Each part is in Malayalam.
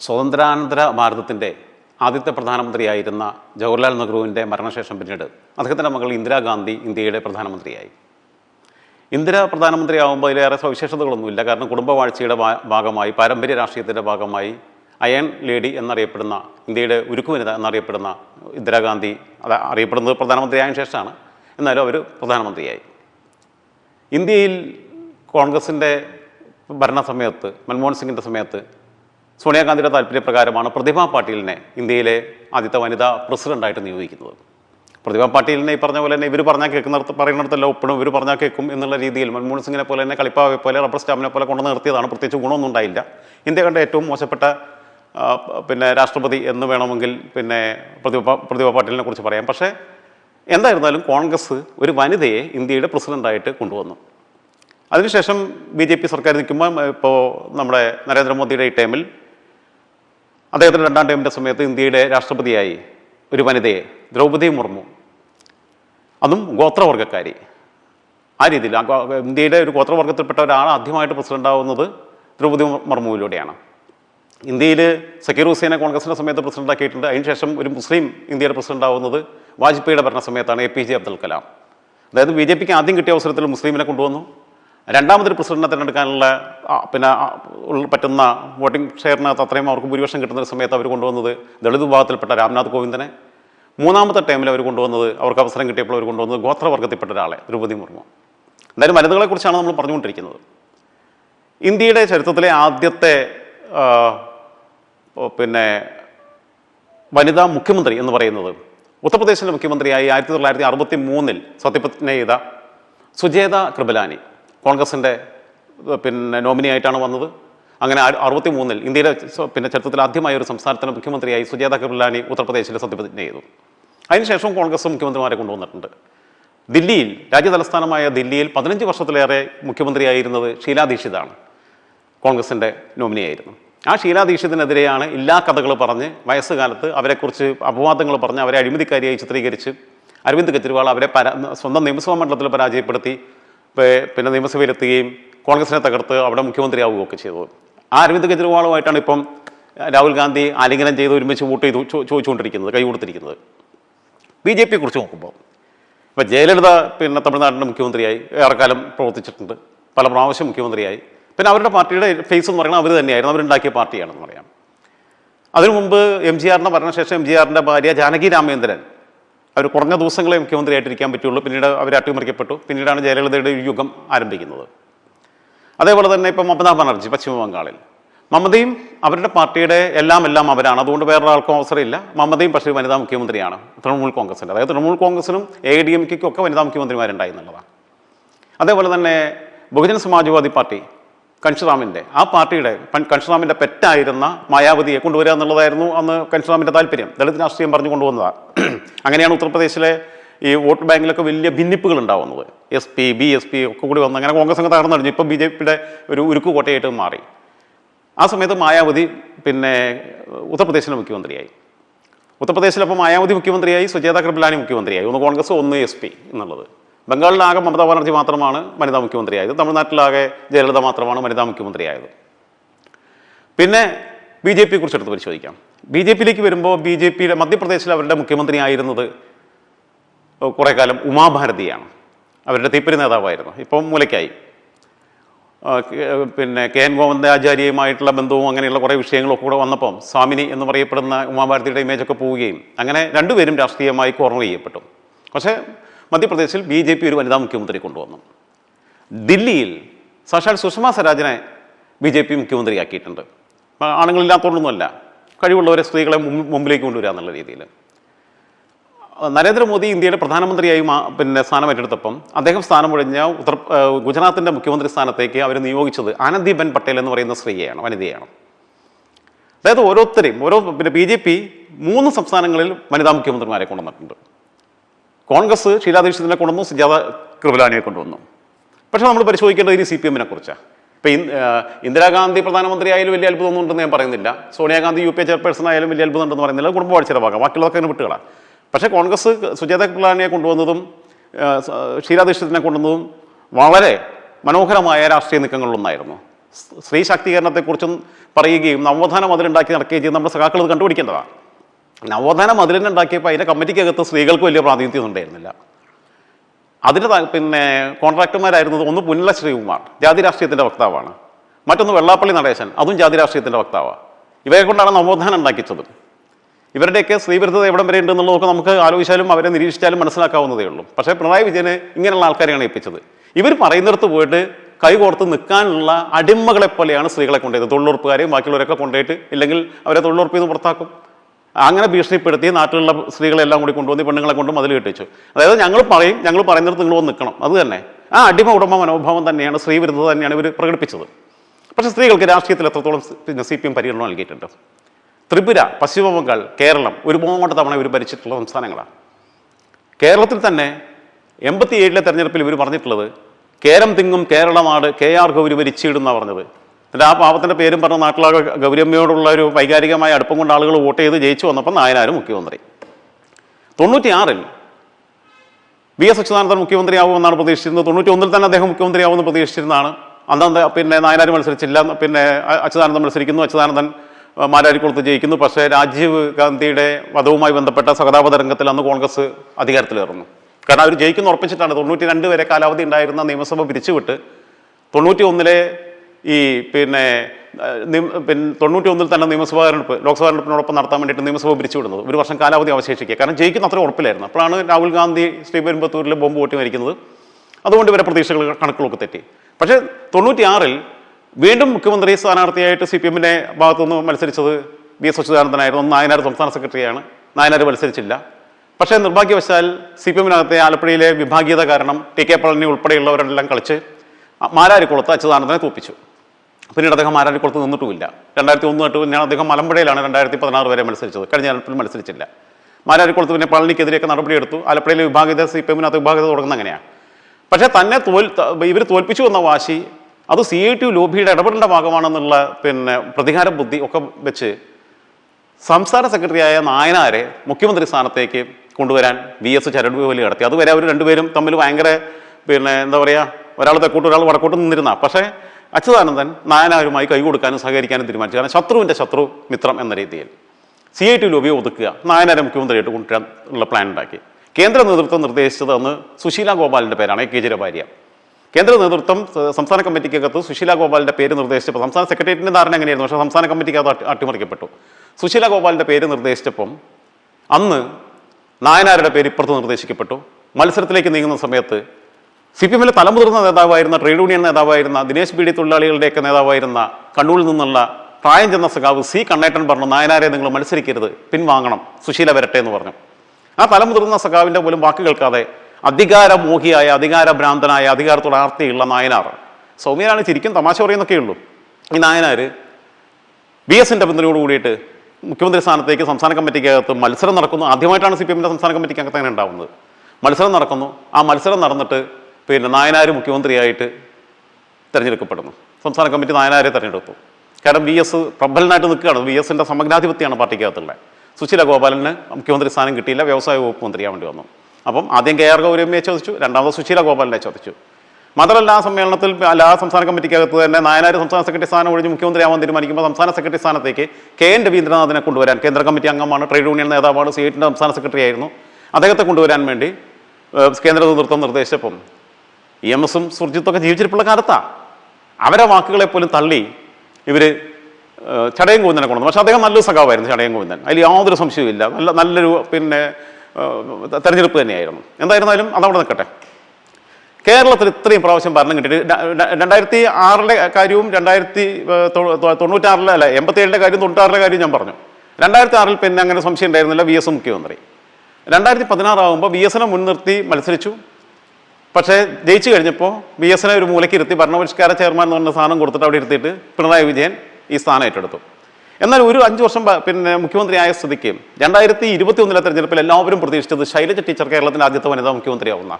സ്വതന്ത്രാനന്തര ഭാരതത്തിന്റെ ആദ്യത്തെ പ്രധാനമന്ത്രിയായിരുന്ന ജവഹർലാൽ നെഹ്റുവിന്റെ മരണശേഷം പിന്നീട് അദ്ദേഹത്തിന്റെ മകൾ ഇന്ദിരാഗാന്ധി ഇന്ത്യയുടെ പ്രധാനമന്ത്രിയായി. ഇന്ദിര പ്രധാനമന്ത്രിയാവുമ്പോൾ അതിലേറെ സവിശേഷതകളൊന്നുമില്ല. കാരണം കുടുംബവാഴ്ചയുടെ ഭാഗമായി പാരമ്പര്യ രാഷ്ട്രീയത്തിന്റെ ഭാഗമായി അയൺ ലേഡി എന്നറിയപ്പെടുന്ന ഇന്ത്യയുടെ ഉരുക്കുവനിത എന്നറിയപ്പെടുന്ന ഇന്ദിരാഗാന്ധി അത് അറിയപ്പെടുന്നത് പ്രധാനമന്ത്രിയായതിനു ശേഷമാണ്. എന്നാലും അവർ പ്രധാനമന്ത്രിയായി. ഇന്ത്യയിൽ കോൺഗ്രസിന്റെ ഭരണസമയത്ത് മൻമോഹൻ സിംഗിന്റെ സമയത്ത് സോണിയാഗാന്ധിയുടെ താല്പര്യപ്രകാരമാണ് പ്രതിഭ പാട്ടീലിനെ ഇന്ത്യയിലെ ആദ്യത്തെ വനിതാ പ്രസിഡന്റായിട്ട് നിയോഗിക്കുന്നത്. പ്രതിഭ പാട്ടീലിനെ ഈ പറഞ്ഞ പോലെ തന്നെ ഇവർ പറഞ്ഞാൽ കേൾക്കുന്നിടത്ത് പറയുന്നിടത്തല്ല ഒപ്പിടും ഇവർ പറഞ്ഞാൽ കേൾക്കും എന്നുള്ള രീതിയിൽ മൻമോഹൻ സിംഗിനെ പോലെ തന്നെ കളിപ്പാവെ പോലെ റബ്ബർ സ്റ്റാമ്പിനെ പോലെ കൊണ്ടു നിർത്തിയതാണ്. പ്രത്യേകിച്ച് ഗുണമൊന്നും ഉണ്ടായില്ല. ഇന്ത്യ കണ്ട ഏറ്റവും മോശപ്പെട്ട പിന്നെ രാഷ്ട്രപതി എന്ന് വേണമെങ്കിൽ പിന്നെ പ്രതിഭ പ്രതിഭ പാട്ടീലിനെ കുറിച്ച് പറയാം. പക്ഷേ എന്തായിരുന്നാലും കോൺഗ്രസ് ഒരു വനിതയെ ഇന്ത്യയുടെ പ്രസിഡന്റായിട്ട് കൊണ്ടുവന്നു. അതിനുശേഷം ബി ജെ പി സർക്കാർ നിൽക്കുമ്പോൾ ഇപ്പോൾ നമ്മുടെ നരേന്ദ്രമോദിയുടെ ഈ ടൈമിൽ അദ്ദേഹത്തിന്റെ രണ്ടാം ടൈമിന്റെ സമയത്ത് ഇന്ത്യയുടെ രാഷ്ട്രപതിയായി ഒരു വനിതയെ ദ്രൗപദി മുർമു. അതും ഗോത്രവർഗക്കാരി. ആ രീതിയിൽ ഇന്ത്യയുടെ ഒരു ഗോത്രവർഗത്തിൽപ്പെട്ട ഒരാൾ ആദ്യമായിട്ട് പ്രസിഡന്റ് ആവുന്നത് ദ്രൗപദി മുർമുവിലൂടെയാണ്. ഇന്ത്യയിൽ സക്കീർ ഹുസൈനെ കോൺഗ്രസിന്റെ സമയത്ത് പ്രസിഡന്റാക്കിയിട്ടുണ്ട് അതിനുശേഷം ഒരു മുസ്ലിം ഇന്ത്യയുടെ പ്രസിഡന്റ് ആവുന്നത് വാജ്പേയിയുടെ ഭരണ സമയത്താണ് A P J Abdul Kalam. അതായത് ബി ജെ പിക്ക് ആദ്യം കിട്ടിയ അവസരത്തിൽ മുസ്ലിമിനെ കൊണ്ടുവന്നു. രണ്ടാമതൊരു പ്രസിഡന്റിനെ തിരഞ്ഞെടുക്കാനുള്ള പിന്നെ പറ്റുന്ന വോട്ടിംഗ് ഷെയറിനകത്ത് അത്രയും അവർക്ക് ഭൂരിപക്ഷം കിട്ടുന്ന ഒരു സമയത്ത് അവർ കൊണ്ടുവന്നത് ദളിത് വിഭാഗത്തിൽപ്പെട്ട രാംനാഥ് കോവിന്ദനെ. മൂന്നാമത്തെ ടൈമിൽ അവർ കൊണ്ടുവന്നത് അവർക്ക് അവസരം കിട്ടിയപ്പോൾ അവർ കൊണ്ടുവന്നത് ഗോത്രവർഗത്തിൽപ്പെട്ട ഒരാളെ ദ്രൗപദി മുർമു. എന്തായാലും വനിതകളെക്കുറിച്ചാണ് നമ്മൾ പറഞ്ഞുകൊണ്ടിരിക്കുന്നത്. ഇന്ത്യയുടെ ചരിത്രത്തിലെ ആദ്യത്തെ പിന്നെ വനിതാ മുഖ്യമന്ത്രി എന്ന് പറയുന്നത് ഉത്തർപ്രദേശിന്റെ മുഖ്യമന്ത്രിയായി ആയിരത്തി തൊള്ളായിരത്തി അറുപത്തി മൂന്നിൽ സത്യപ്രതിജ്ഞ ചെയ്ത സുജേത കൃപലാനി. കോൺഗ്രസിന്റെ പിന്നെ നോമിനി ആയിട്ടാണ് വന്നത്. അങ്ങനെ അറുപത്തി മൂന്നിൽ ഇന്ത്യയിലെ പിന്നെ ചരിത്രത്തിൽ ആദ്യമായ ഒരു സംസ്ഥാനത്തിന്റെ മുഖ്യമന്ത്രിയായി സുജാത കൃപലാനി ഉത്തർപ്രദേശിൽ സത്യപ്രതിജ്ഞ ചെയ്തു. അതിനുശേഷം കോൺഗ്രസ് മുഖ്യമന്ത്രിമാരെ കൊണ്ടുവന്നിട്ടുണ്ട്. ദില്ലിയിൽ രാജ്യതലസ്ഥാനമായ ദില്ലിയിൽ പതിനഞ്ച് വർഷത്തിലേറെ മുഖ്യമന്ത്രിയായിരുന്നത് ഷീലാ ദീക്ഷിതാണ്. കോൺഗ്രസിന്റെ നോമിനിയായിരുന്നു ആ ഷീലാ ദീക്ഷിതിനെതിരെയാണ് എല്ലാ കഥകൾ പറഞ്ഞ് വയസ്സുകാലത്ത് അവരെക്കുറിച്ച് അപവാദങ്ങൾ പറഞ്ഞ് അവരെ അഴിമതിക്കാരിയായി ചിത്രീകരിച്ച് അരവിന്ദ് കെജ്രിവാൾ അവരെ പരാ സ്വന്തം നിയമസഭാ മണ്ഡലത്തിൽ പരാജയപ്പെടുത്തി പിന്നെ നിയമസഭയിലെത്തുകയും കോൺഗ്രസിനെ തകർത്ത് അവിടെ മുഖ്യമന്ത്രിയാവുകയും ഒക്കെ ചെയ്തത് ആ അരവിന്ദ് കെജ്രിവാളുമായിട്ടാണ് ഇപ്പം രാഹുൽ ഗാന്ധി ആലിംഗനം ചെയ്ത് ഒരുമിച്ച് വോട്ട് ചെയ്ത് ചോദിച്ചുകൊണ്ടിരിക്കുന്നത് കൈ കൊടുത്തിരിക്കുന്നത്. ബി ജെ പിയെ കുറിച്ച് നോക്കുമ്പോൾ ഇപ്പോൾ ജയലളിത പിന്നെ തമിഴ്നാടിന്റെ മുഖ്യമന്ത്രിയായി ഏറെക്കാലം പ്രവർത്തിച്ചിട്ടുണ്ട് പല പ്രാവശ്യം മുഖ്യമന്ത്രിയായി. പിന്നെ അവരുടെ പാർട്ടിയുടെ ഫേസ് എന്ന് പറയുന്നത് അവർ തന്നെയായിരുന്നു അവരുണ്ടാക്കിയ പാർട്ടിയാണെന്ന് പറയാം. അതിനു മുമ്പ് എം ജി ആറിന്റെ ഭരണശേഷം എം ജി ആറിന്റെ ഭാര്യ ജാനകി രാമേന്ദ്രൻ അവർ കുറഞ്ഞ ദിവസങ്ങളെ മുഖ്യമന്ത്രിയായിട്ടിരിക്കാൻ പറ്റുള്ളൂ. പിന്നീട് അവർ അട്ടിമറിക്കപ്പെട്ടു. പിന്നീടാണ് ജയലളിതയുടെ ഒരു യുഗം ആരംഭിക്കുന്നത്. അതേപോലെ തന്നെ ഇപ്പം മമതാ ബാനർജി പശ്ചിമ ബംഗാളിൽ. മമതയും അവരുടെ പാർട്ടിയുടെ എല്ലാം എല്ലാം അവരാണ്. അതുകൊണ്ട് വേറൊരാൾക്കും അവസരമില്ല. മമതയും പക്ഷേ വനിതാ മുഖ്യമന്ത്രിയാണ്. തൃണമൂൽ കോൺഗ്രസിന്റെ. അതായത് തൃണമൂൽ കോൺഗ്രസിനും എ ഡി എം കെക്കും ഒക്കെ വനിതാ മുഖ്യമന്ത്രിമാരുണ്ടായി എന്നുള്ളതാണ്. അതേപോലെ തന്നെ ബഹുജന സമാജ്വാദി പാർട്ടി കൻഷറാമിന്റെ ആ പാർട്ടിയുടെ കൻഷറാമിന്റെ പെറ്റായിരുന്ന മായാവതിയെ കൊണ്ടുവരിക എന്നുള്ളതായിരുന്നു അന്ന് കൻഷറാമിന്റെ താല്പര്യം. ദളിത് രാഷ്ട്രീയം പറഞ്ഞു കൊണ്ടുവന്നതാണ്. അങ്ങനെയാണ് ഉത്തർപ്രദേശിലെ ഈ വോട്ട് ബാങ്കിലൊക്കെ വലിയ ഭിന്നിപ്പുകൾ ഉണ്ടാവുന്നത്. S P B S P ഒക്കെ കൂടി വന്ന് അങ്ങനെ കോൺഗ്രസ് അങ്ങ് തകർന്നടിഞ്ഞു ഇപ്പം ബി ജെ പിയുടെ ഒരു ഉരുക്കു കോട്ടയായിട്ട് മാറി. ആ സമയത്ത് മായാവതി പിന്നെ ഉത്തർപ്രദേശിലെ മുഖ്യമന്ത്രിയായി. ഉത്തർപ്രദേശിൽ അപ്പോൾ മായാവതി മുഖ്യമന്ത്രിയായി സുജേത കൃപലാനി മുഖ്യമന്ത്രിയായി. ഒന്ന് കോൺഗ്രസ് ഒന്ന് എസ് പി എന്നുള്ളത്. ബംഗാളിലാകെ മമതാ ബാനർജി മാത്രമാണ് വനിതാ മുഖ്യമന്ത്രിയായത്. തമിഴ്നാട്ടിലാകെ ജയലളിത മാത്രമാണ് വനിതാ മുഖ്യമന്ത്രിയായത്. പിന്നെ ബി ജെ പിയെ കുറിച്ച് എടുത്ത് പരിശോധിക്കാം. ബി ജെ പിയിലേക്ക് വരുമ്പോൾ ബി ജെ പിയുടെ മധ്യപ്രദേശിൽ അവരുടെ മുഖ്യമന്ത്രി ആയിരുന്നത് കുറേ കാലം ഉമാഭാരതിയാണ്. അവരുടെ തീപ്പരി നേതാവായിരുന്നു. ഇപ്പം മൂലയ്ക്കായി. പിന്നെ കെ എൻ ഗോവിന്ദാചാര്യയുമായിട്ടുള്ള ബന്ധവും അങ്ങനെയുള്ള കുറേ വിഷയങ്ങളൊക്കെ കൂടെ വന്നപ്പം സ്വാമിനി എന്ന് പറയപ്പെടുന്ന ഉമാഭാരതിയുടെ ഇമേജൊക്കെ പോവുകയും അങ്ങനെ രണ്ടുപേരും രാഷ്ട്രീയമായി കോർണർ ചെയ്യപ്പെട്ടു. പക്ഷേ മധ്യപ്രദേശിൽ ബി ജെ പി ഒരു വനിതാ മുഖ്യമന്ത്രി കൊണ്ടുവന്നു. ദില്ലിയിൽ സാക്ഷാൽ സുഷമ സ്വരാജിനെ ബി ജെ പി മുഖ്യമന്ത്രിയാക്കിയിട്ടുണ്ട്. ആണുങ്ങളില്ലാത്തതുകൊണ്ടൊന്നുമല്ല കഴിവുള്ളവരെ സ്ത്രീകളെ മുമ്പ് മുമ്പിലേക്ക് കൊണ്ടുവരിക എന്നുള്ള രീതിയിൽ. നരേന്ദ്രമോദി ഇന്ത്യയുടെ പ്രധാനമന്ത്രിയായി പിന്നെ സ്ഥാനം ഏറ്റെടുത്തപ്പം അദ്ദേഹം സ്ഥാനം ഒഴിഞ്ഞ ഉത്തർ ഗുജറാത്തിന്റെ മുഖ്യമന്ത്രി സ്ഥാനത്തേക്ക് അവർ നിയോഗിച്ചത് ആനന്ദിബെൻ പട്ടേൽ എന്ന് പറയുന്ന സ്ത്രീയാണ് വനിതയാണ് അതായത് ഓരോരുത്തരെയും ഓരോ പിന്നെ ബി ജെ പി മൂന്ന് സംസ്ഥാനങ്ങളിൽ വനിതാ മുഖ്യമന്ത്രിമാരെ കൊണ്ടുവന്നിട്ടുണ്ട്. കോൺഗ്രസ് ഷീലാ ദീക്ഷിതിനെ കൊണ്ടുവന്നു സുജാത കൃപലാനിയെ കൊണ്ടുവന്നു. പക്ഷേ നമ്മൾ പരിശോധിക്കേണ്ടത് ഇനി സി പി എമ്മിനെ കുറിച്ചാണ്. ഇപ്പം ഇന്ദിരാഗാന്ധി പ്രധാനമന്ത്രി ആയാലും വലിയ അത്ഭുതമൊന്നും ഉണ്ടെന്ന് ഞാൻ പറയുന്നില്ല. Sonia Gandhi U P A chairperson ആയാലും വലിയ അത്ഭുതം ഉണ്ടെന്ന് പറയുന്നില്ല കുടുംബവാഴ്ചയുടെ ഭാഗം ബാക്കിയുള്ളതൊക്കെ അങ്ങനെ വിട്ടുകളാണ് പക്ഷേ കോൺഗ്രസ് സുജാത പിള്ളാനെ കൊണ്ടുവന്നതും ഷീലാ കൊണ്ടുവന്നതും വളരെ മനോഹരമായ രാഷ്ട്രീയ നീക്കങ്ങളിലൊന്നായിരുന്നു. സ്ത്രീ ശാക്തീകരണത്തെക്കുറിച്ചും പറയുകയും നവോത്ഥാന മതിലുണ്ടാക്കി നടക്കുകയും ചെയ്യുന്ന നമ്മുടെ സഖാക്കൾ അത് കണ്ടുപിടിക്കേണ്ടതാണ്. നവോത്ഥാന മതിലിനുണ്ടാക്കിയപ്പോൾ അതിന്റെ കമ്മിറ്റിക്കകത്ത് സ്ത്രീകൾക്ക് വലിയ പ്രാതിനിധ്യം ഉണ്ടായിരുന്നില്ല. അതിന് പിന്നെ കോൺട്രാക്ടർമാരായിരുന്നത് ഒന്ന് പുന്നല ശ്രീകുമാർ ജാതി രാഷ്ട്രീയത്തിന്റെ വക്താവാണ്. മറ്റൊന്ന് വെള്ളാപ്പള്ളി നടേശൻ അതും ജാതി രാഷ്ട്രീയത്തിന്റെ വക്താവാണ് ഇവരെ കൊണ്ടാണ് നവോത്ഥാനം ഉണ്ടാക്കിച്ചത്. ഇവരുടെയൊക്കെ സ്ത്രീവിരുദ്ധത എവിടം വരെ ഉണ്ട് എന്നുള്ളതൊക്കെ നമുക്ക് ആലോചിച്ചാലും അവരെ നിരീക്ഷിച്ചാലും മനസ്സിലാക്കാവുന്നതേ ഉള്ളൂ. പക്ഷേ പിണറായി വിജയന് ഇങ്ങനെയുള്ള ആൾക്കാരെയാണ് ഏൽപ്പിച്ചത്. ഇവർ പറയുന്നിടത്ത് പോയിട്ട് കൈകോർത്ത് നിൽക്കാനുള്ള അടിമകളെ പോലെയാണ് സ്ത്രീകളെ കൊണ്ടുപോയത്. തൊഴിലുറപ്പുകാരെയും ബാക്കിയുള്ളവരൊക്കെ കൊണ്ടുപോയിട്ട് ഇല്ലെങ്കിൽ അവരെ തൊഴിലുറപ്പിൽ നിന്ന് പുറത്താക്കും. അങ്ങനെ ഭീഷണിപ്പെടുത്തി നാട്ടിലുള്ള സ്ത്രീകളെല്ലാം കൂടി കൊണ്ടുവന്ന് പെണ്ണുങ്ങളെ കൊണ്ടും മതിൽ കെട്ടിച്ചു അതായത് ഞങ്ങൾ പറയും ഞങ്ങൾ പറയുന്നിടത്ത് നിങ്ങൾ വന്ന് നിൽക്കണം. അത് തന്നെ. ആ അടിമ ഉടമ മനോഭാവം തന്നെയാണ് സ്ത്രീ വിരുദ്ധത തന്നെയാണ് ഇവർ പ്രകടിപ്പിച്ചത്. പക്ഷേ സ്ത്രീകൾക്ക് രാഷ്ട്രീയത്തിൽ എത്രത്തോളം പിന്നെ സി പി എം പരിഗണന നൽകിയിട്ടുണ്ട്? ത്രിപുര പശ്ചിമ ബംഗാൾ കേരളം ഒരുപാട് തവണ ഇവർ ഭരിച്ചിട്ടുള്ള സംസ്ഥാനങ്ങളാണ്. കേരളത്തിൽ തന്നെ എൺപത്തി ഏഴിലെ തെരഞ്ഞെടുപ്പിൽ ഇവർ പറഞ്ഞിട്ടുള്ളത് കേരം തിങ്ങും കേരളമാട് കെ ആർ ഗൗരി ഭരിച്ചിടുന്ന പറഞ്ഞത്. എന്നിട്ട് ആ പാവത്തിന്റെ പേരും പറഞ്ഞ നാട്ടിലാകെ ഗൗരിയമ്മയോടുള്ള ഒരു വൈകാരികമായ അടുപ്പം കൊണ്ട് ആളുകൾ വോട്ട് ചെയ്ത് ജയിച്ചു വന്നപ്പോൾ നായനാരും മുഖ്യമന്ത്രി. തൊണ്ണൂറ്റിയാറിൽ വി എസ് അച്യുതാനന്ദൻ മുഖ്യമന്ത്രിയാവുമെന്നാണ് പ്രതീക്ഷിച്ചിരുന്നത്. തൊണ്ണൂറ്റി ഒന്നിൽ തന്നെ അദ്ദേഹം മുഖ്യമന്ത്രിയാവുമെന്ന് പ്രതീക്ഷിച്ചിരുന്നതാണ്. അന്ന് പിന്നെ നായനാർ മത്സരിച്ചില്ല. പിന്നെ അച്യുതാനന്ദൻ മത്സരിക്കുന്നു. അച്യുതാനന്ദൻ മാരാരിക്കുളത്ത് ജയിക്കുന്നു. പക്ഷേ രാജീവ് ഗാന്ധിയുടെ വധവുമായി ബന്ധപ്പെട്ട സഹതാപ രംഗത്തിൽ അന്ന് കോൺഗ്രസ് അധികാരത്തിലേറുന്നു. കാരണം അവർ ജയിക്കുന്ന ഉറപ്പിച്ചിട്ടാണ്. തൊണ്ണൂറ്റി രണ്ട് വരെ കാലാവധി ഉണ്ടായിരുന്ന നിയമസഭ പിരിച്ചുവിട്ട് തൊണ്ണൂറ്റി ഒന്നിലെ ഈ പിന്നെ പിന്നെ തൊണ്ണൂറ്റി ഒന്നിൽ തന്നെ നിയമസഭാ തെരഞ്ഞെടുപ്പ് ലോക്സഭാ തെരഞ്ഞെടുപ്പിനോടൊപ്പം നടത്താൻ വേണ്ടിയിട്ട് നിയമസഭ പിരിച്ചുവിടുന്നത് ഒരു വർഷം കാലാവധി അവശേഷിക്കുക. കാരണം ജയിക്കുന്ന അത്ര ഉറപ്പിലായിരുന്നു അപ്പോഴാണ് രാഹുൽ ഗാന്ധി ശ്രീപെരുമ്പത്തൂരിൽ ബോംബ് പൊട്ടി മരിക്കുന്നത്. അതുകൊണ്ട് ഇവരെ പ്രതീക്ഷകൾ കണക്കുകളൊക്കെ തെറ്റി. പക്ഷേ തൊണ്ണൂറ്റിയാറിൽ വീണ്ടും മുഖ്യമന്ത്രി സ്ഥാനാർത്ഥിയായിട്ട് സി പി എമ്മിന്റെ ഭാഗത്തുനിന്ന് മത്സരിച്ചത് വി എസ് അച്യുതാനന്ദനായിരുന്നു. നായനാർ സംസ്ഥാന സെക്രട്ടറിയാണ്. നായനാർ മത്സരിച്ചില്ല. പക്ഷേ നിർഭാഗ്യവശാൽ സി പി എമ്മിനകത്തെ ആലപ്പുഴയിലെ വിഭാഗീയത കാരണം ടി കെ പളനി ഉൾപ്പെടെയുള്ളവരെല്ലാം കളിച്ച് മാരാരിക്കുളത്ത് അച്യുതാനന്ദനെ തോപ്പിച്ചു. പിന്നീട് അദ്ദേഹം മാരാരിക്കുളത്ത് നിന്നിട്ടുമില്ല. രണ്ടായിരത്തി ഒന്ന് തൊട്ട് പിന്നെ അദ്ദേഹം മലമ്പുഴയിലാണ് രണ്ടായിരത്തി പതിനാറ് വരെ മത്സരിച്ചത്. കഴിഞ്ഞ തെരഞ്ഞെടുപ്പിൽ മത്സരിച്ചില്ല. മാരാരിക്കുളത്ത് പിന്നെ പളനിക്കെതിരെയൊക്കെ നടപടിയെടുത്തു. ആലപ്പുഴയിലെ വിഭാഗീയത സി പി എമ്മിനകത്ത് വിഭാഗീയത തുടങ്ങുന്ന അങ്ങനെയാണ്. പക്ഷേ തന്നെ തോൽ ഇവർ തോൽപ്പിച്ചു വന്ന വാശി അത് സി ഐ ടി ലോബിയുടെ ഇടപെടലിന്റെ ഭാഗമാണെന്നുള്ള പിന്നെ പ്രതികാര ബുദ്ധി ഒക്കെ വെച്ച് സംസ്ഥാന സെക്രട്ടറിയായ നായനാരെ മുഖ്യമന്ത്രി സ്ഥാനത്തേക്ക് കൊണ്ടുവരാൻ വി എസ് ചരടുവേലി നടത്തി. അതുവരെ അവർ രണ്ടുപേരും തമ്മിൽ ഭയങ്കര പിന്നെ എന്താ പറയുക ഒരാൾ തെക്കോട്ട് ഒരാൾ വടക്കോട്ട് നിന്നിരുന്ന. പക്ഷേ അച്യുതാനന്ദൻ നായനാരുമായി കൈ കൊടുക്കാനും സഹകരിക്കാനും തീരുമാനിച്ചു. കാരണം ശത്രുവിന്റെ ശത്രു മിത്രം എന്ന രീതിയിൽ. സി ഐ ടി ലോബിയെ ഒതുക്കുക നായനാരെ മുഖ്യമന്ത്രിയായിട്ട് കൊണ്ടുവരാൻ ഉള്ള പ്ലാൻ ഉണ്ടാക്കി. കേന്ദ്ര നേതൃത്വം നിർദ്ദേശിച്ചത് അന്ന് സുശീല ഗോപാലിന്റെ പേരാണ്. എ കെ ഭാര്യ കേന്ദ്ര നേതൃത്വം സംസ്ഥാന കമ്മിറ്റിക്കകത്ത് സുശീല ഗോപാലിന്റെ പേര് നിർദ്ദേശിച്ചപ്പോൾ സംസ്ഥാന സെക്രട്ടേറിയറ്റിന്റെ ധാരണ എങ്ങനെയായിരുന്നു? പക്ഷേ സംസ്ഥാന കമ്മിറ്റിക്ക് അത് അട്ടി- അട്ടിമറിക്കപ്പെട്ടു. സുശീല ഗോപാലിന്റെ പേര് നിർദ്ദേശിച്ചപ്പം അന്ന് നായനാരുടെ പേര് ഇപ്പുറത്ത് നിർദ്ദേശിക്കപ്പെട്ടു. മത്സരത്തിലേക്ക് നീങ്ങുന്ന സമയത്ത് സി പി എമ്മിലെ തലമുതിർന്ന നേതാവായിരുന്ന ട്രേഡ് യൂണിയൻ നേതാവായിരുന്ന ദിനേശ് ബീഡി തൊഴിലാളികളുടെയൊക്കെ നേതാവായിരുന്ന കണ്ണൂരിൽ നിന്നുള്ള പ്രായം ചെന്ന സഖാവ് സി കണ്ണേട്ടൻ പറഞ്ഞു നായനാരെ നിങ്ങൾ മത്സരിക്കരുത് പിൻവാങ്ങണം സുശീല വരട്ടെ എന്ന് പറഞ്ഞു. ആ തലമുതിർന്ന സഖാവിന്റെ പോലും വാക്ക് കേൾക്കാതെ അധികാരമോഹിയായ അധികാരഭ്രാന്തനായ അധികാരത്തോട് ആർത്തിയുള്ള നായനാർ. സൗമ്യനാണ് ശരിക്കും തമാശ പറയുന്നൊക്കെ ഉള്ളൂ. ഈ നായനാർ ബി എസിന്റെ പിന്തുണയോട് കൂടിയിട്ട് മുഖ്യമന്ത്രി സ്ഥാനത്തേക്ക് സംസ്ഥാന കമ്മിറ്റിക്കകത്ത് മത്സരം നടക്കുന്നു. ആദ്യമായിട്ടാണ് സി പി എമ്മിന്റെ സംസ്ഥാന കമ്മിറ്റിക്കകത്ത് അങ്ങനെ ഉണ്ടാവുന്നത്. മത്സരം നടക്കുന്നു. ആ മത്സരം നടന്നിട്ട് പിന്നെ നായനാർ മുഖ്യമന്ത്രിയായിട്ട് തിരഞ്ഞെടുക്കപ്പെടുന്നു. സംസ്ഥാന കമ്മിറ്റി നായനാരെ തിരഞ്ഞെടുത്തു. കാരണം വി എസ് പ്രബലനായിട്ട് നിൽക്കുകയാണ്. വി എസിന്റെ സമഗ്രാധിപത്യമാണ് പാർട്ടിക്കകത്തുള്ളത് സുശീല ഗോപാലന് മുഖ്യമന്ത്രി സ്ഥാനം കിട്ടിയില്ല. വ്യവസായ വകുപ്പ് മന്ത്രിയാൻ വേണ്ടി വന്നു. അപ്പം ആദ്യം കെ ആർ ഗൗരവമ്മയെ ചോദിച്ചു. രണ്ടാമത് സുശീല ഗോപാലിനെ ചോദിച്ചു. മാത്രമല്ല ആ സമ്മേളനത്തിൽ അല്ല ആ സംസ്ഥാന കമ്മിറ്റിക്കകത്ത് തന്നെ നായനാർ സംസ്ഥാന സെക്രട്ടറി സ്ഥാനം ഒഴിഞ്ഞ് മുഖ്യമന്ത്രിയാവാൻ തീരുമാനിക്കുമ്പോൾ സംസ്ഥാന സെക്രട്ടറി സ്ഥാനത്തേക്ക് കെ എൻ രവീന്ദ്രനാഥിനെ കൊണ്ടുവരാൻ കേന്ദ്ര കമ്മിറ്റി അംഗമാണ്. ട്രേഡ് യൂണിയൻ നേതാവാണ്. സി സംസ്ഥാന സെക്രട്ടറി ആയിരുന്നു. അദ്ദേഹത്തെ കൊണ്ടുവരാൻ വേണ്ടി കേന്ദ്ര നേതൃത്വം നിർദ്ദേശിച്ചപ്പം ഇ എം എസും സുർജിത്തൊക്കെ ജീവിച്ചിരിപ്പുള്ള കാലത്താണ് അവരെ വാക്കുകളെ പോലും തള്ളി ഇവർ ചടയം ഗോവിന്ദനെ കൊണ്ടു പക്ഷേ അദ്ദേഹം നല്ലൊരു സഖാവായിരുന്നു ചടയം ഗോവിന്ദൻ അതിൽ യാതൊരു സംശയവുമില്ല. നല്ല നല്ലൊരു പിന്നെ തെരഞ്ഞെടുപ്പ് തന്നെയായിരുന്നു. എന്തായിരുന്നാലും അതവിടെ നിൽക്കട്ടെ. കേരളത്തിൽ ഇത്രയും പ്രാവശ്യം ഭരണം കിട്ടിയിട്ട് രണ്ടായിരത്തി ആറിലെ കാര്യവും രണ്ടായിരത്തി തൊണ്ണൂറ്റാറിലെ അല്ല എൺപത്തേഴിലെ കാര്യം തൊണ്ണൂറ്റാറിലെ കാര്യം ഞാൻ പറഞ്ഞു. രണ്ടായിരത്തി ആറിൽ പിന്നെ അങ്ങനെ സംശയം ഉണ്ടായിരുന്നില്ല വി എസ് മുഖ്യമന്ത്രി. രണ്ടായിരത്തി പതിനാറാകുമ്പോൾ വി എസിനെ മുൻനിർത്തി മത്സരിച്ചു. പക്ഷേ ജയിച്ചു കഴിഞ്ഞപ്പോൾ ബി എസ് എനെ ഒരു മൂലയ്ക്ക് ഇരുത്തി ഭരണപരിഷ്കാര ചെയർമാൻ എന്ന് പറഞ്ഞ സ്ഥാനം കൊടുത്തിട്ട് അവിടെ ഇരുത്തിയിട്ട് പിണറായി വിജയൻ ഈ സ്ഥാനം ഏറ്റെടുത്തു. എന്നാൽ ഒരു അഞ്ച് വർഷം പിന്നെ മുഖ്യമന്ത്രിയായ സ്ഥിതിക്ക് രണ്ടായിരത്തി ഇരുപത്തി ഒന്നിലെ തെരഞ്ഞെടുപ്പിൽ എല്ലാവരും പ്രതീക്ഷിച്ചത് ശൈലജ ടീച്ചർ കേരളത്തിന്റെ ആദ്യത്തെ വനിതാ മുഖ്യമന്ത്രിയാവുന്ന.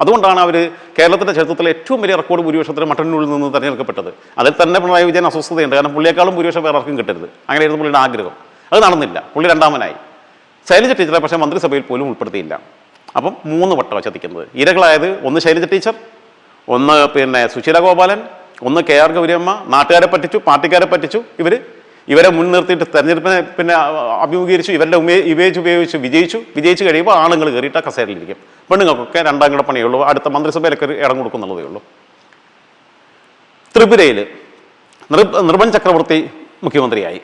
അതുകൊണ്ടാണ് അവർ കേരളത്തിന്റെ ചരിത്രത്തിലെ ഏറ്റവും വലിയ റെക്കോർഡ് ഭൂരിപക്ഷത്തിന് മട്ടന്നൂരിൽ നിന്ന് തെരഞ്ഞെടുക്കപ്പെട്ടത്. അതിൽ തന്നെ പിണറായി വിജയൻ അസ്വസ്ഥതയുണ്ട്. കാരണം പുള്ളിയേക്കാളും ഭൂരിപക്ഷം വേറെ ആർക്കും കിട്ടരുത്. അങ്ങനെയായിരുന്നു പുള്ളിയുടെ ആഗ്രഹം. അത് നടന്നില്ല. പുള്ളി രണ്ടാമനായി. ശൈലജ ടീച്ചറെ പക്ഷേ മന്ത്രിസഭയിൽ പോലും ഉൾപ്പെടുത്തിയില്ല. അപ്പം മൂന്ന് വട്ടമാണ് ചതിക്കുന്നത്. ഇരകളായത് ഒന്ന് ശൈലജ ടീച്ചർ ഒന്ന് പിന്നെ സുശീല ഗോപാലൻ ഒന്ന് കെ ആർ ഗൗരിയമ്മ നാട്ടുകാരെ പറ്റിച്ചു പാർട്ടിക്കാരെ പറ്റിച്ചു. ഇവർ ഇവരെ മുൻനിർത്തിയിട്ട് തെരഞ്ഞെടുപ്പിനെ പിന്നെ അഭിമുഖീകരിച്ചു ഇവരുടെ ഇമേജ് ഉപയോഗിച്ച് വിജയിച്ചു. വിജയിച്ചു കഴിയുമ്പോൾ ആണുങ്ങൾ കയറിയിട്ട് കസേരയിലിരിക്കും. പെണ്ണുങ്ങൾക്കൊക്കെ രണ്ടാം കിട പണിയുള്ളൂ അടുത്ത മന്ത്രിസഭയിലൊക്കെ ഇടം കൊടുക്കുന്നുള്ളതേ ഉള്ളൂ. ത്രിപുരയിൽ നിർബൻ ചക്രവർത്തി മുഖ്യമന്ത്രിയായി.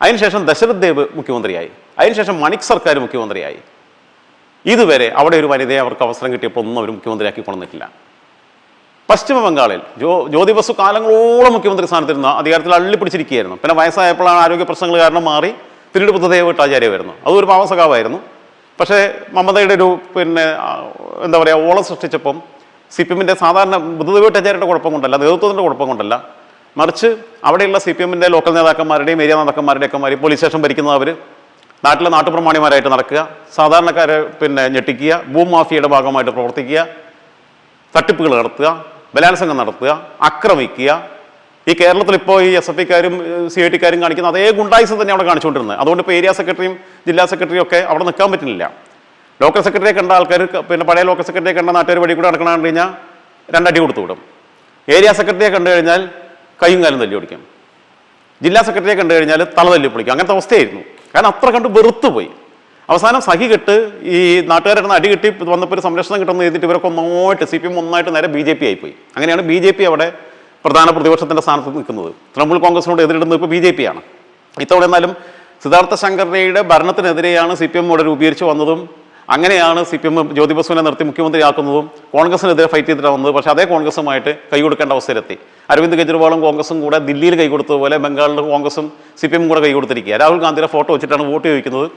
അതിനുശേഷം ദശരഥ് ദേവ് മുഖ്യമന്ത്രിയായി. അതിനുശേഷം മണിക് സർക്കാർ മുഖ്യമന്ത്രിയായി. ഇതുവരെ അവിടെ ഒരു വനിതയെ അവർക്ക് അവസരം കിട്ടിയപ്പോൾ ഒന്നും അവർ മുഖ്യമന്ത്രിയാക്കി കൊണ്ടുവന്നിട്ടില്ല. പശ്ചിമ ബംഗാളിൽ ജോ ജ്യോതി ബസു കാലങ്ങളോളം മുഖ്യമന്ത്രി സ്ഥാനത്തിരുന്ന അധികാരത്തിൽ അള്ളിപ്പിടിച്ചിരിക്കുകയായിരുന്നു. പിന്നെ വയസ്സായപ്പോഴാണ് ആരോഗ്യ പ്രശ്നങ്ങൾ കാരണം മാറി പിന്നീട് ബുദ്ധദേവ ഭട്ടാചാര്യ വരുന്നു. അതൊരു പാവസഖാവായിരുന്നു. പക്ഷേ മമതയുടെ ഒരു പിന്നെ എന്താ പറയുക ഓളം സൃഷ്ടിച്ചപ്പം സി പി എമ്മിന്റെ സാധാരണ ബുദ്ധദേവ ഭട്ടാചാര്യയുടെ കുഴപ്പം കൊണ്ടല്ല നേതൃത്വത്തിന്റെ കുഴപ്പം കൊണ്ടല്ല. മറിച്ച് അവിടെയുള്ള സി പി എമ്മിന്റെ ലോക്കൽ നേതാക്കന്മാരുടെയും ഏരിയ നേതാക്കന്മാരുടെയൊക്കെ മാറി പോലീസ് സ്റ്റേഷൻ ഭരിക്കുന്നത് അവർ നാട്ടിലെ നാട്ടുപ്രമാണിമാരായിട്ട് നടക്കുക സാധാരണക്കാരെ പിന്നെ ഞെട്ടിക്കുക ഭൂമാഫിയയുടെ ഭാഗമായിട്ട് പ്രവർത്തിക്കുക തട്ടിപ്പുകൾ നടത്തുക ബലാത്സംഗം നടത്തുക ആക്രമിക്കുക. ഈ കേരളത്തിൽ ഇപ്പോൾ ഈ എസ് എഫ് ഐക്കാരും സി ഐ ടിക്കാരും കാണിക്കുന്ന അതേ ഗുണ്ടായിസം തന്നെ അവിടെ കാണിച്ചുകൊണ്ടിരുന്നത്. അതുകൊണ്ട് ഇപ്പോൾ ഏരിയ സെക്രട്ടറിയും ജില്ലാ സെക്രട്ടറിയും ഒക്കെ അവിടെ നിൽക്കാൻ പറ്റുന്നില്ല. ലോക്കൽ സെക്രട്ടറിയെ കണ്ട ആൾക്കാർ പിന്നെ പഴയ ലോക്കൽ സെക്രട്ടറിയെ കണ്ട നാട്ടുകാർ വഴി കൂടെ നടക്കണമെന്ന് കഴിഞ്ഞാൽ രണ്ടടി കൊടുത്തു വിടും. ഏരിയ സെക്രട്ടറിയെ കണ്ടു കഴിഞ്ഞാൽ കൈയും കാലും തല്ലി ഓടിക്കും. ജില്ലാ സെക്രട്ടറിയെ കണ്ടു കഴിഞ്ഞാൽ തല തല്ലി പൊളിക്കും. അങ്ങനത്തെ അവസ്ഥയായിരുന്നു. കാരണം അത്ര കണ്ട് വെറുത്തുപോയി. അവസാനം സഹി കെട്ട് ഈ നാട്ടുകാരുടെ അടി കിട്ടി വന്നപ്പോൾ ഒരു സംരക്ഷണം കിട്ടുമെന്ന് എഴുതിയിട്ട് ഇവരൊക്കെ ഒന്നായിട്ട് സി പി എം ഒന്നായിട്ട് നേരെ ബി ജെ പി ആയിപ്പോയി. അങ്ങനെയാണ് ബി ജെ പി അവിടെ പ്രധാന പ്രതിപക്ഷത്തിന്റെ സ്ഥാനത്ത് നിൽക്കുന്നത്. തൃണമൂൽ കോൺഗ്രസിനോട് എതിരിടുന്നത് ഇപ്പോൾ ബി ജെ പി ആണ്. ഇത്തവണ എന്നാലും സിദ്ധാർത്ഥ ശങ്കരയുടെ ഭരണത്തിനെതിരെയാണ് സി പി എം ഇവിടെ രൂപീകരിച്ച് വന്നതും അങ്ങനെയാണ് സി പി എം ജ്യോതി ബസുവിനെ നിർത്തി മുഖ്യമന്ത്രിയാക്കുന്നതും കോൺഗ്രസിനെതിരെ ഫൈറ്റ് ചെയ്തിട്ടാണ് വന്നത്. പക്ഷേ അതേ കോൺഗ്രസുമായിട്ട് കൈ കൊടുക്കേണ്ട അവസ്ഥയിലെത്തി. അരവിന്ദ് കെജ്രിവാളും കോൺഗ്രസും കൂടെ ദില്ലിയിൽ കൈ കൊടുത്തതുപോലെ ബംഗാളിൽ കോൺഗ്രസും സി പി എമ്മും കൂടെ കൈ കൊടുത്തിരിക്കുക. രാഹുൽ ഗാന്ധിയുടെ ഫോട്ടോ വെച്ചിട്ടാണ് വോട്ട് ചോദിക്കുന്നത്.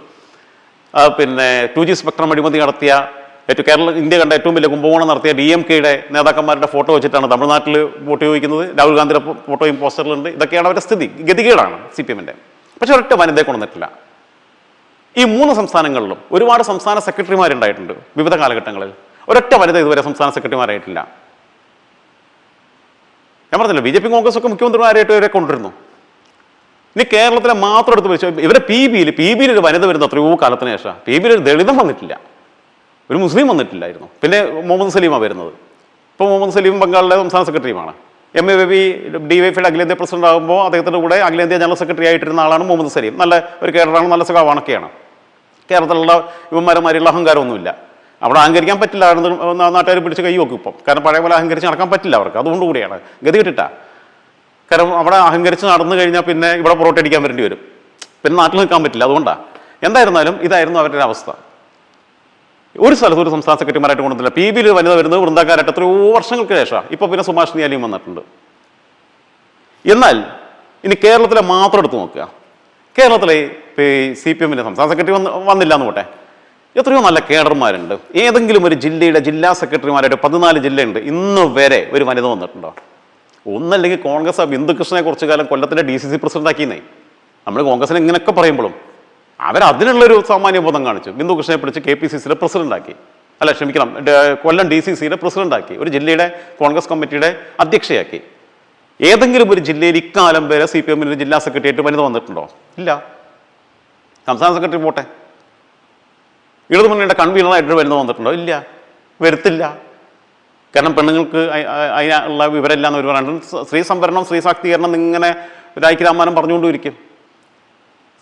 പിന്നെ ടു ജി സ്പെക്ട്രം അഴിമതി നടത്തിയ ഏറ്റവും കേരള ഇന്ത്യ കണ്ട ഏറ്റവും വലിയ കുംഭകോണം നടത്തിയ ഡി എം കെയുടെ നേതാക്കന്മാരുടെ ഫോട്ടോ വെച്ചിട്ടാണ് തമിഴ്നാട്ടിൽ വോട്ട് ചോദിക്കുന്നത്. രാഹുൽ ഗാന്ധിയുടെ ഫോട്ടോയും പോസ്റ്ററിലുണ്ട്. ഇതൊക്കെയാണ് അവരുടെ സ്ഥിതി. ഗതികേടാണ് സി പി എമ്മിന്റെ പക്ഷെ ഒരൊറ്റ വനിതയെ കൊണ്ടുവന്നിട്ടില്ല ഈ മൂന്ന് സംസ്ഥാനങ്ങളിലും ഒരുപാട് സംസ്ഥാന സെക്രട്ടറിമാരുണ്ടായിട്ടുണ്ട് വിവിധ കാലഘട്ടങ്ങളിൽ. ഒരൊറ്റ വനിത ഇതുവരെ സംസ്ഥാന സെക്രട്ടറിമാരായിട്ടില്ല. ഞാൻ പറഞ്ഞില്ല ബി ജെ പി കോൺഗ്രസ് ഒക്കെ മുഖ്യമന്ത്രിമാരായിട്ട് ഇവരെ കൊണ്ടുവരുന്നു. ഇനി കേരളത്തിലെ മാത്രം എടുത്ത് വെച്ചാൽ ഇവരെ പി ബിയിൽ പി ബിയിൽ ഒരു വനിത വരുന്ന എത്രയോ കാലത്തിന് ശേഷം പി ബിയിൽ ഒരു ദളിതം വന്നിട്ടില്ല. ഒരു മുസ്ലിം വന്നിട്ടില്ലായിരുന്നു. പിന്നെ മുഹമ്മദ് സലീമാണ് വരുന്നത്. ഇപ്പോൾ മുഹമ്മദ് സലീം ബംഗാളിലെ സംസ്ഥാന സെക്രട്ടറിയുമാണ്. M A B D Y ഫിയുടെ അഖിലേന്ത്യാ പ്രസിഡന്റ് ആകുമ്പോൾ അദ്ദേഹത്തിന്റെ കൂടെ അഖിലേന്ത്യാ ജനറൽ സെക്രട്ടറി ആയിട്ടിരുന്ന ആളാണ് മുഹമ്മദ് സലീം. നല്ല ഒരു കേരളമാണ് നല്ല സ്വഭാവമാണൊക്കെയാണ് കേരളത്തിലുള്ള ഇവന്മാരന്മാരുള്ള അഹങ്കാരമൊന്നുമില്ല. അവിടെ അഹങ്കരിക്കാൻ പറ്റില്ല നാട്ടുകാർ പിടിച്ച് കൈ വെക്കും ഇപ്പം. കാരണം പഴയ പോലെ അഹങ്കരിച്ച് നടക്കാൻ പറ്റില്ല അവർക്ക്. അതുകൊണ്ട് കൂടിയാണ്. ഗതി കിട്ടിട്ട. കാരണം അവിടെ അഹങ്കരിച്ച് നടന്നു കഴിഞ്ഞാൽ പിന്നെ ഇവിടെ പുറോട്ടടിക്കാൻ വരേണ്ടി വരും. പിന്നെ നാട്ടിൽ നിൽക്കാൻ പറ്റില്ല. അതുകൊണ്ടാണ് എന്തായിരുന്നാലും ഇതായിരുന്നു അവരുടെ അവസ്ഥ. ഒരു സ്ഥലത്ത് ഒരു സംസ്ഥാന സെക്രട്ടറിമാരായിട്ട് കൊണ്ടുവന്നില്ല. പി ബിയിൽ വനിത വരുന്നത് വൃന്ദക്കാരായിട്ട് എത്രയോ വർഷങ്ങൾക്ക് ശേഷമാണ് ഇപ്പോൾ പിന്നെ സുഭാഷ് നിയാലിയും വന്നിട്ടുണ്ട്. എന്നാൽ ഇനി കേരളത്തിലെ മാത്രം എടുത്ത് നോക്കുക. കേരളത്തിലെ സി പി എമ്മിന്റെ സംസ്ഥാന സെക്രട്ടറി വന്ന് വന്നില്ല എന്ന് പോട്ടെ. എത്രയോ നല്ല കേഡർമാരുണ്ട്. ഏതെങ്കിലും ഒരു ജില്ലയുടെ ജില്ലാ സെക്രട്ടറിമാരായിട്ട് പതിനാല് ജില്ലയുണ്ട്. ഇന്ന് വരെ ഒരു വനിത വന്നിട്ടുണ്ടോ? ഒന്നല്ലെങ്കിൽ കോൺഗ്രസ് ആ ബിന്ദുകൃഷ്ണനെ കുറച്ചു കാലം കൊല്ലത്തിന്റെ ഡി സി സി പ്രസിഡന്റ് ആക്കിയെന്നേ. നമ്മൾ കോൺഗ്രസിനെ ഇങ്ങനെയൊക്കെ പറയുമ്പോഴും അവർ അതിനുള്ളൊരു സാമാന്യ ബോധം കാണിച്ചു. ബിന്ദുകൃഷ്ണനെ പിടിച്ച് കെ പി സി സിയുടെ പ്രസിഡന്റ് ആക്കി. അല്ല ക്ഷമിക്കണം കൊല്ലം ഡി സി സിയുടെ പ്രസിഡന്റ് ആക്കി. ഒരു ജില്ലയുടെ കോൺഗ്രസ് കമ്മിറ്റിയുടെ അധ്യക്ഷയാക്കി. ഏതെങ്കിലും ഒരു ജില്ലയിൽ ഇക്കാലം വരെ സി പി എമ്മിന്റെ ജില്ലാ സെക്രട്ടേറിയറ്റ് വനിത വന്നിട്ടുണ്ടോ? ഇല്ല. സംസ്ഥാന സെക്രട്ടറി പോട്ടെ. ഇടതുമുന്നണിയുടെ കൺവീനറായിട്ട് വരുന്ന വന്നിട്ടുണ്ടോ? ഇല്ല. വരുത്തില്ല. കാരണം പെണ്ണുങ്ങൾക്ക് അതിനുള്ള വിവരമില്ല എന്ന് പറയുന്നത് സ്ത്രീ സംവരണം സ്ത്രീ ശാക്തീകരണം ഇങ്ങനെ രാജ്യ രാമാനം പറഞ്ഞുകൊണ്ടിരിക്കും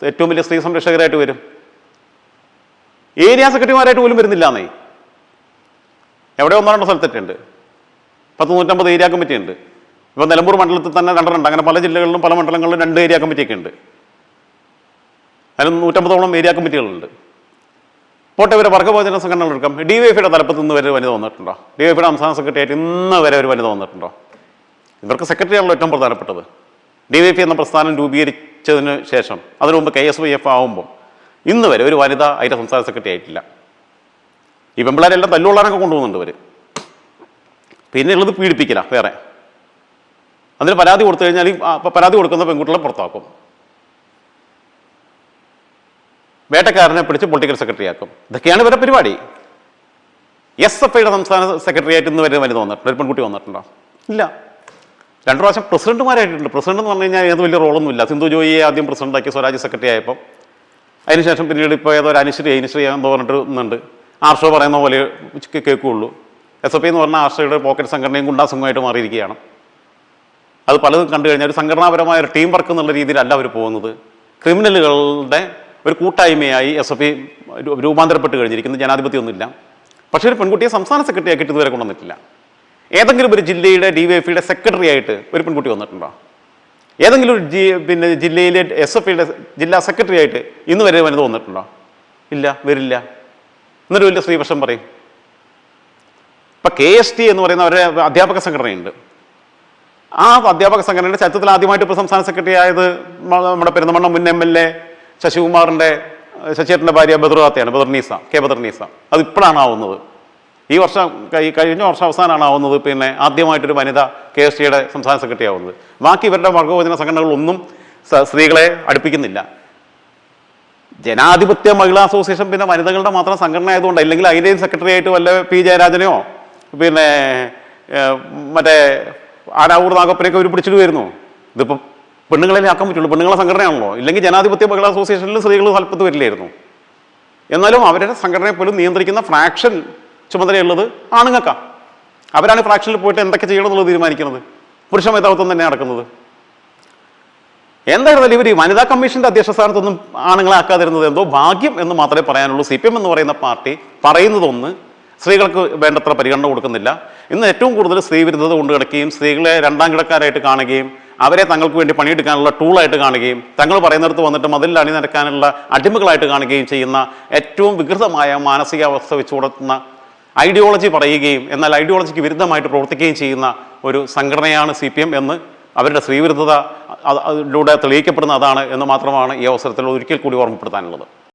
ഏറ്റവും വലിയ സ്ത്രീ സംരക്ഷകരായിട്ട് വരും. ഏരിയ സെക്രട്ടറിമാരായിട്ട് പോലും വരുന്നില്ല എന്നേ എവിടെ ഒന്നോ രണ്ടോ സ്ഥലത്തൊക്കെയുണ്ട് പത്ത് നൂറ്റമ്പത് ഏരിയ കമ്മിറ്റി ഉണ്ട് ഇപ്പോൾ നിലമ്പൂർ മണ്ഡലത്തിൽ തന്നെ രണ്ടെണ്ണുണ്ട് അങ്ങനെ പല ജില്ലകളിലും പല മണ്ഡലങ്ങളിലും രണ്ട് ഏരിയ കമ്മിറ്റിയൊക്കെ ഉണ്ട് അതിന് നൂറ്റമ്പതോളം ഏരിയ കമ്മിറ്റികളുണ്ട്. പോട്ടെ ഇവരെ സംഘടനകൾക്കും സംഘടനകൾ ഡി വൈ എഫിയുടെ തലപ്പത്ത് നിന്ന് വരെ വനിത വന്നിട്ടുണ്ടോ? ഡി വൈ എഫിയുടെ സംസ്ഥാന സെക്രട്ടറി ആയിട്ട് ഇന്ന് വരെ ഒരു വനിത വന്നിട്ടുണ്ടോ? ഇവർക്ക് സെക്രട്ടറിയാണല്ലോ ഏറ്റവും പ്രധാനപ്പെട്ടത്. ഡി വൈ എഫ് എന്ന പ്രസ്ഥാനം രൂപീകരിച്ചതിന് ശേഷം അതിനു മുമ്പ് കെ എസ് വൈ എഫ് ആവുമ്പോൾ ഇന്ന് വരെ ഒരു വനിത അതിന്റെ സംസ്ഥാന സെക്രട്ടറി ആയിട്ടില്ല. ഈ പെമ്പിളാരെല്ലാം തല്ലുകൊള്ളാനൊക്കെ കൊണ്ടുപോകുന്നുണ്ട് ഇവർ പിന്നെ ഉള്ളത് പീഡിപ്പിക്കില്ല വേറെ. അതിന് പരാതി കൊടുത്തു കഴിഞ്ഞാൽ പരാതി കൊടുക്കുന്ന പെൺകുട്ടികളെ പുറത്താക്കും. വേട്ടക്കാരനെ പിടിച്ച് പൊളിറ്റിക്കൽ സെക്രട്ടറി ആക്കും ഇതൊക്കെയാണ് ഇവരുടെ പരിപാടി. എസ് എഫ് ഐയുടെ സംസ്ഥാന സെക്രട്ടറി ആയിട്ട് ഇന്ന് വരെ വനിത വന്നിട്ടുണ്ട് ഒരു പെൺകുട്ടി വന്നിട്ടുണ്ടോ? ഇല്ല. രണ്ടു പ്രാവശ്യം പ്രസിഡന്റുമാരായിട്ടുണ്ട്. പ്രസിഡന്റ് എന്ന് പറഞ്ഞു കഴിഞ്ഞാൽ ഏത് വലിയ റോളൊന്നും ഇല്ല സിന്ധു ജോയിയെ ആദ്യം പ്രസിഡന്റാക്കി സ്വരാജ് സെക്രട്ടറി ആയപ്പോൾ. അതിനുശേഷം പിന്നീട് ഇപ്പോൾ ഏതോ ഒരു അനുശ്രീ അനുശ്രീ എന്ന് പറഞ്ഞിട്ട് ഇന്നുണ്ട് ആർഷോ പറയുന്ന പോലെ കേൾക്കുകയുള്ളൂ എസ് എഫ് ഐ എന്ന് പറഞ്ഞാൽ ആർഷയുടെ പോക്കറ്റ് സംഘടനയും ഗുണ്ടാ സംഘമായിട്ട് മാറിയിരിക്കുകയാണ്. അത് പലതും കണ്ടു കഴിഞ്ഞാൽ ഒരു സംഘടനാപരമായ ഒരു ടീം വർക്ക് എന്നുള്ള രീതിയിലല്ല അവർ പോകുന്നത്. ക്രിമിനലുകളുടെ ഒരു കൂട്ടായ്മയായി എസ് എഫ് ഐ രൂപാന്തരപ്പെട്ട് കഴിഞ്ഞിരിക്കുന്നു. ജനാധിപത്യമൊന്നുമില്ല. പക്ഷേ ഒരു പെൺകുട്ടിയെ സംസ്ഥാന സെക്രട്ടറി ആക്കിയിട്ട് ഇതുവരെ കൊണ്ടുവന്നിട്ടില്ല. ഏതെങ്കിലും ഒരു ജില്ലയുടെ ഡി വൈ എഫിയുടെ സെക്രട്ടറി ആയിട്ട് ഒരു പെൺകുട്ടി വന്നിട്ടുണ്ടോ? ഏതെങ്കിലും ഒരു ജി പിന്നെ ജില്ലയിലെ എസ് എഫ് ഐയുടെ ജില്ലാ സെക്രട്ടറി ആയിട്ട് ഇന്ന് വരെ വനിത വന്നിട്ടുണ്ടോ? ഇല്ല വരില്ല. എന്നൊരു വലിയ ശ്രീപക്ഷം പറയും. ഇപ്പം കെ എസ് ടി എന്ന് പറയുന്ന അവരുടെ അധ്യാപക സംഘടനയുണ്ട്. ആ അധ്യാപക സംഘടനയുടെ ചരിത്രത്തിൽ ആദ്യമായിട്ട് ഇപ്പോൾ സംസ്ഥാന സെക്രട്ടറി ആയത് നമ്മുടെ പെരുന്തമണ്ണ മുൻ എം എൽ എ ശശികുമാറിന്റെ ശശിയേട്ടന്റെ ഭാര്യ ബദറുവാത്തയാണ് ബദർനീസ കെ ബദർനീസ അത് ഇപ്പോഴാണ് ആവുന്നത്. ഈ വർഷം കഴി- കഴിഞ്ഞ വർഷം അവസാനമാണ് ആവുന്നത്. പിന്നെ ആദ്യമായിട്ടൊരു വനിത കെ എസ് ടിയുടെ സംസ്ഥാന സെക്രട്ടറി ആവുന്നത്. ബാക്കി ഇവരുടെ വർഗവചന സംഘടനകളൊന്നും സ്ത്രീകളെ അടുപ്പിക്കുന്നില്ല. ജനാധിപത്യ മഹിളാ അസോസിയേഷൻ പിന്നെ വനിതകളുടെ മാത്രം സംഘടന ആയതുകൊണ്ട് അല്ലെങ്കിൽ അതിന്റെയും സെക്രട്ടറി ആയിട്ട് വല്ല പി ജയരാജനെയോ പിന്നെ മറ്റേ ആരാവൂർ നാഗപ്പനെയൊക്കെ ഒരു പിടിച്ചിട്ട് വരുന്നു ഇതിപ്പോൾ പെണ്ണുങ്ങളെ ആക്കാൻ പറ്റുള്ളൂ. പെണ്ണുങ്ങളെ സംഘടനയാണല്ലോ. ഇല്ലെങ്കിൽ ജനാധിപത്യ മഹിളാ അസോസിയേഷനിൽ സ്ത്രീകൾ സ്ഥലത്ത് വരില്ലായിരുന്നു. എന്നാലും അവരുടെ സംഘടനയെ പോലും നിയന്ത്രിക്കുന്ന ഫ്രാക്ഷൻ ചുമതലയുള്ളത് ആണുങ്ങൾക്കാണ് അവരാണ് ഫ്രാക്ഷനിൽ പോയിട്ട് എന്തൊക്കെ ചെയ്യണം എന്നുള്ളത് തീരുമാനിക്കുന്നത്. പുരുഷ മേധാവിത്വം തന്നെ നടക്കുന്നത് എന്തായിരുന്നാലും ഇവർ ഈ വനിതാ കമ്മീഷന്റെ അധ്യക്ഷ സ്ഥാനത്തൊന്നും ആണുങ്ങളെ ആക്കാതിരുന്നത് എന്തോ ഭാഗ്യം എന്ന് മാത്രമേ പറയാനുള്ളൂ. സി എന്ന് പറയുന്ന പാർട്ടി പറയുന്നതൊന്ന് സ്ത്രീകൾക്ക് വേണ്ടത്ര പരിഗണന കൊടുക്കുന്നില്ല. ഇന്ന് ഏറ്റവും കൂടുതൽ സ്ത്രീ വിരുദ്ധത കൊണ്ടു കിടക്കുകയും സ്ത്രീകളെ രണ്ടാം കിടക്കാരായിട്ട് കാണുകയും അവരെ തങ്ങൾക്ക് വേണ്ടി പണിയെടുക്കാനുള്ള ടൂളായിട്ട് കാണുകയും തങ്ങൾ പറയുന്നിടത്ത് വന്നിട്ട് മതിലിൽ അണിനിരക്കാനുള്ള അടിമകളായിട്ട് കാണുകയും ചെയ്യുന്ന ഏറ്റവും വികൃതമായ മാനസികാവസ്ഥ വെച്ച് കൊടുക്കുന്ന ഐഡിയോളജി പറയുകയും എന്നാൽ ഐഡിയോളജിക്ക് വിരുദ്ധമായിട്ട് പ്രവർത്തിക്കുകയും ചെയ്യുന്ന ഒരു സംഘടനയാണ് സി പി എം എന്ന് അവരുടെ സ്ത്രീവിരുദ്ധത അത് അതിലൂടെ തെളിയിക്കപ്പെടുന്ന അതാണ് എന്ന് മാത്രമാണ് ഈ അവസരത്തിൽ ഒരിക്കൽ കൂടി ഓർമ്മപ്പെടുത്താനുള്ളത്.